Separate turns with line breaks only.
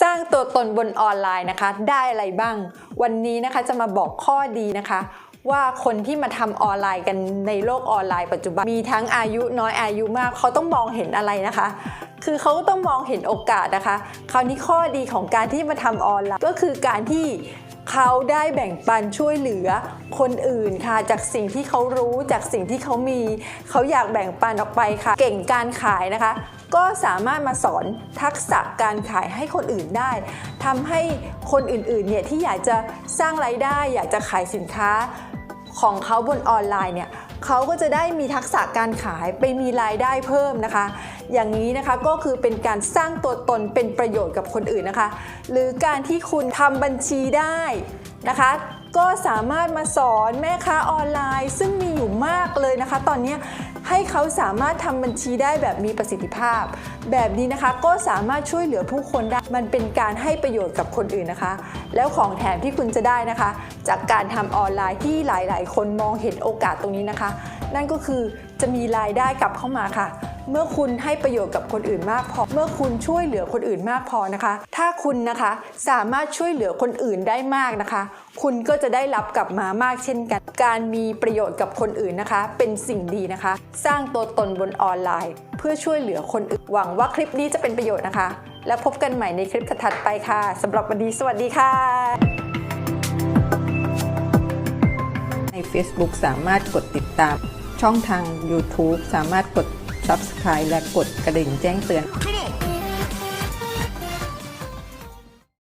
สร้างตัวตนบนออนไลน์นะคะ ได้อะไรบ้าง วันนี้นะคะจะมาบอกข้อดีนะคะ ว่าคนที่มาทำออนไลน์กันในโลกออนไลน์ปัจจุบันมีทั้งอายุน้อยอายุมาก เขาต้องมองเห็นอะไรนะคะ คือเขาต้องมองเห็นโอกาสนะคะ คราวนี้ข้อดีของการที่มาทำออนไลน์ก็คือการที่ เขาได้แบ่งปันช่วยเหลือคนอื่นค่ะ จากสิ่งที่เขารู้จากสิ่งที่เขามี เขาอยากแบ่งปันออกไปค่ะ เก่งการขายนะคะ ก็สามารถมาสอนทักษะการขายให้คนอื่นได้ทำให้คนอื่นๆเนี่ยที่อยากจะสร้างไรายได้ อยากจะขายสินค้าของเขาบนออนไลน์เนี่ย เขาก็จะได้มีทักษะการขายไปมีรายได้เพิ่มนะคะ อย่างนี้นะคะก็คือเป็นการสร้างตัวตนเป็นประโยชน์กับคนอื่นนะคะ หรือการที่คุณทำบัญชีได้นะคะ ก็สามารถมาสอนแม่ค้าออนไลน์ ซึ่งมีอยู่มากเลยนะคะ ตอนนี้ให้เขาสามารถทำบัญชีได้แบบมีประสิทธิภาพ แบบนี้นะคะก็สามารถช่วยเหลือผู้คนได้ มันเป็นการให้ประโยชน์กับคนอื่นนะคะ แล้วของแถมที่คุณจะได้นะคะ จากการทำออนไลน์ที่หลาย ๆ คนมองเห็นโอกาสตรงนี้นะคะ นั่นก็คือจะมีรายได้กลับเข้ามาค่ะ เมื่อคุณให้ประโยชน์กับคนอื่นมากพอ เมื่อคุณช่วยเหลือคนอื่นมากพอนะคะ ถ้าคุณนะคะสามารถช่วยเหลือคนอื่นได้มากนะคะ คุณก็จะได้รับกลับมามากเช่นกัน การมีประโยชน์กับคนอื่นนะคะ เป็นสิ่งดีนะคะ สร้างตัวตนบนออนไลน์ เพื่อช่วยเหลือคนอื่น หวังว่าคลิปนี้จะเป็นประโยชน์นะคะ แล้วพบกันใหม่ในคลิปถัดไปค่ะสำหรับวันนี้สวัสดีค่ะใน Facebook สามารถกดติดตาม ช่องทาง YouTube สามารถกด Subscribe และกดกระดิ่งแจ้งเตือน